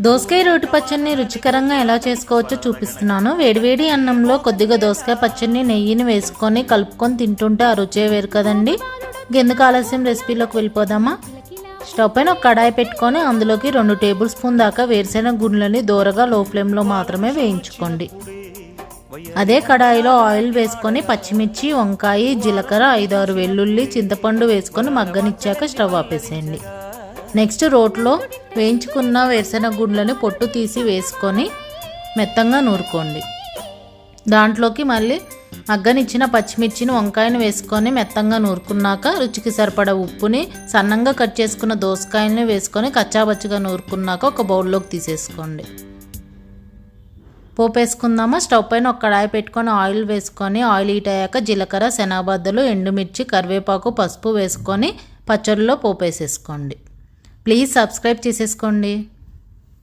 దోసకాయ రోటి పచ్చడిని రుచికరంగా ఎలా చేసుకోవచ్చో చూపిస్తున్నాను. వేడివేడి అన్నంలో కొద్దిగా దోసకాయ పచ్చడిని నెయ్యిని వేసుకొని కలుపుకొని తింటుంటే ఆ రుచే వేరు కదండి. ఎందుకు ఆలస్యం రెసిపీలోకి వెళ్ళిపోదామా? స్టవ్ పైన ఒక కడాయి పెట్టుకొని అందులోకి రెండు టేబుల్ స్పూన్ దాకా వేరుశెనగ గుండ్లని దూరగా లో ఫ్లేమ్లో మాత్రమే వేయించుకోండి. అదే కడాయిలో ఆయిల్ వేసుకొని పచ్చిమిర్చి వంకాయ జీలకర్ర ఐదారు వెల్లుల్లి చింతపండు వేసుకొని మగ్గనిచ్చాక స్టవ్ ఆపేసేయండి. నెక్స్ట్ రోట్లో వేయించుకున్న వేరుశెనగ గుండ్లని పొట్టు తీసి వేసుకొని మెత్తంగా నూరుకోండి. దాంట్లోకి మళ్ళీ అగ్గనిచ్చిన పచ్చిమిర్చిని వంకాయని వేసుకొని మెత్తంగా నూరుకున్నాక రుచికి సరిపడ ఉప్పుని సన్నంగా కట్ చేసుకున్న దోసకాయని వేసుకొని కచ్చాబచ్చిగా నూరుకున్నాక ఒక బౌల్లోకి తీసేసుకోండి. పోపు వేసుకుందామా స్టవ్ పైన ఒక కడాయి పెట్టుకొని ఆయిల్ వేసుకొని ఆయిల్ హీట్ అయ్యాక జీలకర్ర శనగబద్దలు ఎండుమిర్చి కరివేపాకు పసుపు వేసుకొని పచ్చడిలో పోపు వేసేసుకోండి ప్లీజ్ సబ్స్క్రైబ్ చేసేసుకోండి.